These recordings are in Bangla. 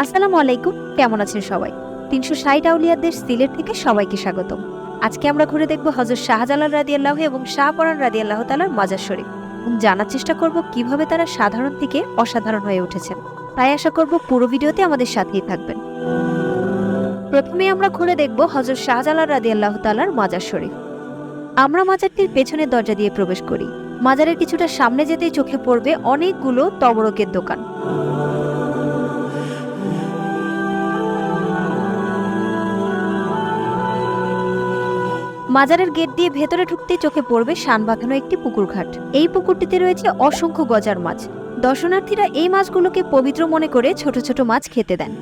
আসসালামু আলাইকুম, কেমন আছেন সবাই? তিনশো ষাট আউলিয়াদের সিলেট থেকে সবাইকে স্বাগতম। আজকে আমরা ঘুরে দেখব হজরত শাহজালাল রাদি আল্লাহ এবং শাহপরান রাদিয়াল্লাহ তালার মাজার শরীফ। জানার চেষ্টা করব কীভাবে তারা সাধারণ থেকে অসাধারণ হয়ে উঠেছেন। তাই আশা করব পুরো ভিডিওতে আমাদের সাথেই থাকবেন। প্রথমে আমরা ঘুরে দেখব হজরত শাহজালাল রাদিয়াল্লাহ তালার মাজার শরীফ। আমরা মাজারটির পেছনের দরজা দিয়ে প্রবেশ করি। মাজারের কিছুটা সামনে যেতেই চোখে পড়বে অনেকগুলো তবরকের দোকান। মাজারের গেট দিয়ে ভেতরে ঢুকতেই চোখে পড়বে শান বাঁধানো একটি পুকুর ঘাট এই পুকুরটিতে রয়েছে অসংখ্য গজার মাছ। দর্শনার্থীরা এই মাছগুলোকে পবিত্র মনে করে ছোট ছোট মাছ খেতে দেন।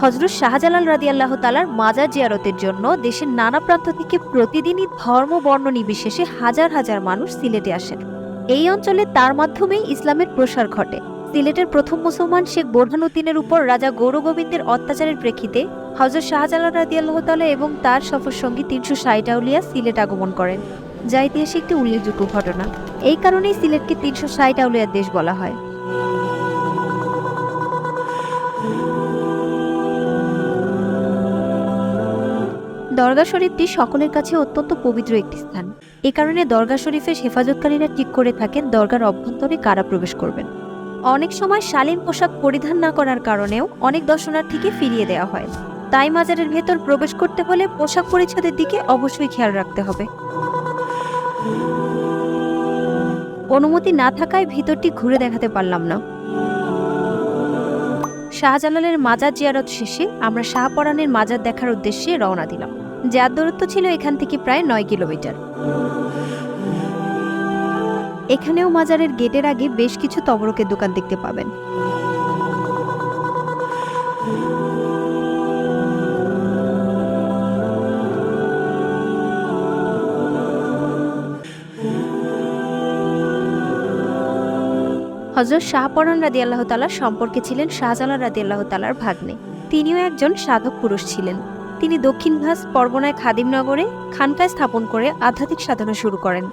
হজরত শাহজালাল রাদিয়াল্লাহ তালার মাজার জিয়ারতের জন্য দেশের নানা প্রান্ত থেকে প্রতিদিনই ধর্ম বর্ণ নির্বিশেষে হাজার হাজার মানুষ সিলেটে আসেন। এই অঞ্চলে তার মাধ্যমেই ইসলামের প্রসার ঘটে। সিলেটের প্রথম মুসলমান শেখ বোরহানুদ্দিনের উপর রাজা গৌরগোবিন্দের অত্যাচারের প্রেক্ষিতে হজরত শাহজালাল রাদিয়াল্লাহ এবং তার সফর সঙ্গী তিনশো ষাট আউলিয়া সিলেট আগমন করেন, যা ঐতিহাসিক একটি উল্লেখযোগ্য ঘটনা। এই কারণেই সিলেটকে তিনশো ষাট আউলিয়ার দেশ বলা হয়। দরগা শরীফটি সকলের কাছে অত্যন্ত পবিত্র একটি স্থান। এ কারণে দরগা শরীফের হেফাজতকারীরা ঠিক করে থাকেন দরগার অভ্যন্তরে কারা প্রবেশ করবেন। অনেক সময় শালীন পোশাক পরিধান না করার কারণেও অনেক দর্শনার্থীকে ফিরিয়ে দেওয়া হয়। তাই মাজারের ভেতর প্রবেশ করতে হলে পোশাক পরিচ্ছদের দিকে অবশ্যই খেয়াল রাখতে হবে। অনুমতি না থাকায় ভিতরটি ঘুরে দেখাতে পারলাম না। শাহজালালের মাজার জিয়ারত শেষে আমরা শাহপরানের মাজার দেখার উদ্দেশ্যে রওনা দিলাম। যার দূরত্ব ছিল এখান থেকে প্রায় নয় কিলোমিটার। এখানেও মাজারের গেটের আগে বেশ কিছু তবরকের দোকান দেখতে পাবেন। হজরত শাহপরান রাদি আল্লাহ তালার সম্পর্কে ছিলেন শাহজালাল রাদি আল্লাহ তালার ভাগ্নে। তিনিও একজন সাধক পুরুষ ছিলেন। তিনি দক্ষিণ ভাস পরগনায় খাদিমনগরে খানকায় স্থাপন করে আধ্যাত্মিক সাধনা শুরু করেন।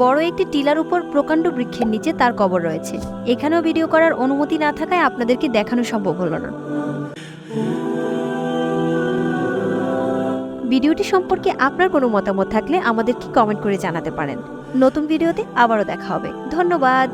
বড় একটি টিলার উপর প্রকাণ্ড বৃক্ষের নিচে তার কবর রয়েছে। এখানেও ভিডিও করার অনুমতি না থাকায় আপনাদেরকে দেখানো সম্ভব হলো না। ভিডিওটি সম্পর্কে আপনার কোনো মতামত থাকলে আমাদেরকে কমেন্ট করে জানাতে পারেন। নতুন ভিডিওতে আবারও দেখা হবে। ধন্যবাদ।